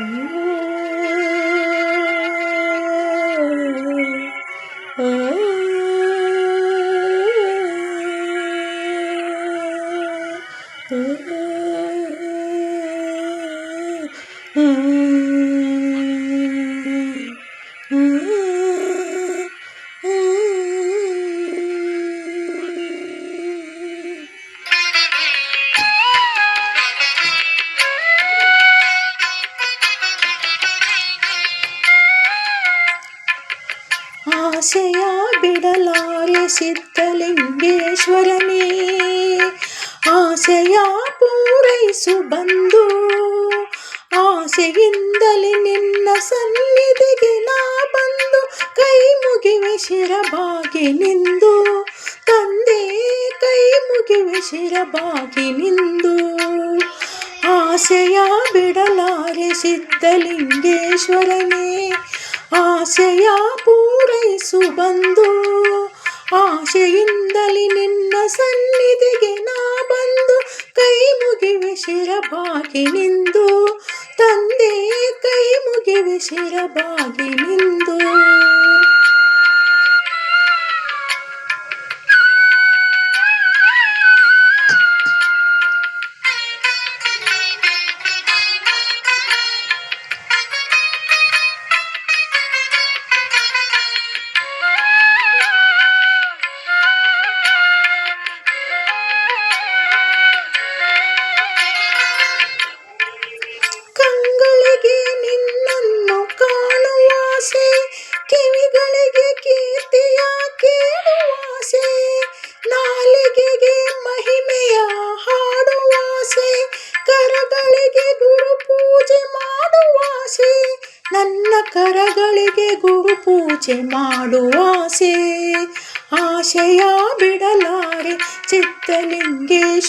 Mm-hmm. ಆಸೆಯ ಬಿಡಲಾರೆ ಸಿದ್ಧಲಿಂಗೇಶ್ವರನೇ. ಆಸೆಯ ಪೂರೈಸು ಬಂದು ಆಸೆಯಿಂದಲೇ ನಿನ್ನ ಸನ್ನಿಧಿಗೆ ನಾ ಬಂದು ಕೈ ಮುಗಿವೆ ಶಿರಬಾಗಿ ನಿಂದು. ತಂದೆ ಕೈ ಮುಗಿವೆ ಶಿರಬಾಗಿ ನಿಂದು. ಆಸೆಯ ಬಿಡಲಾರೆ ಸಿದ್ಧಲಿಂಗೇಶ್ವರನೇ. ಆಸೆಯ ಪೂರೈಸು ಬಂದು ಆಸೆಯಿಂದಲೇ ನಿನ್ನ ಸನ್ನಿಧಿಗೆ ನಾ ಬಂದು ಕೈ ಮುಗಿವೆ ಶಿರಬಾಗಿ ನಿಂದು ತಂದೆ, ಕೈ ಮುಗಿವೆ ಶಿರಬಾಗಿ ನಿಂದು ಕರಗಳಿಗೆ ಗುರು ಪೂಜೆ ಮಾಡುವ ಆಸೆ. ಆಶಯ ಬಿಡಲಾರೆ ಚಿತ್ತಲಿಂಗೇಶ್ವರನೇ.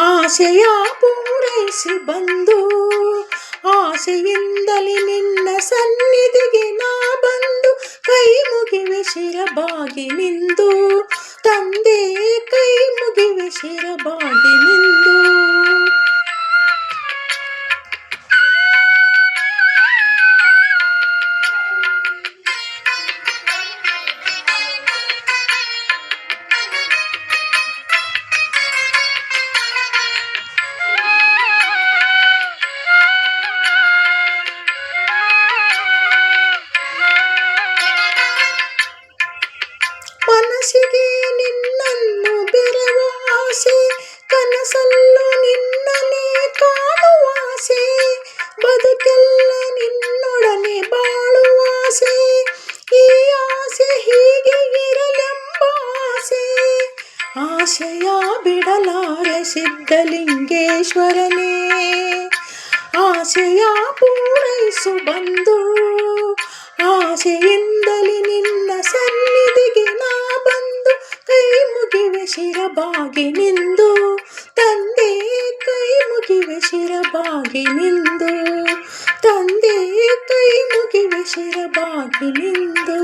ಆಶಯ ಪೂರೈಸಿ ಬಂದು ಆಸೆಯಿಂದಲೇ ನಿನ್ನ ಸನ್ನಿಧಿಗೆ ನಾ ಬಂದು, ಕೈ ಮುಗಿವೆ ಶಿರಬಾಗಿ ನಿಂದು. ತಂದೆ ಕೈ ಮುಗಿವೆ ಶಿರಬಾಗಿ ಆಸೆಯ ಬಿಡಲಾರೆ ಸಿದ್ಧಲಿಂಗೇಶ್ವರನೇ ಆಸೆಯ ಪೂರೈಸು ಬಂದು ಆಸೆಯಿಂದಲೇ ನಿನ್ನ ಸನ್ನಿಧಿಗೆ ನಾ ಬಂದು ಕೈ ಮುಗಿವೆ ಶಿರಬಾಗಿ ನಿಂದು ತಂದೆ ಕೈ ಮುಗಿವೆ ಶಿರಬಾಗಿ ನಿಂದು ತಂದೆ ಕೈ ಮುಗಿವೆ ಶಿರಬಾಗಿ ನಿಂದು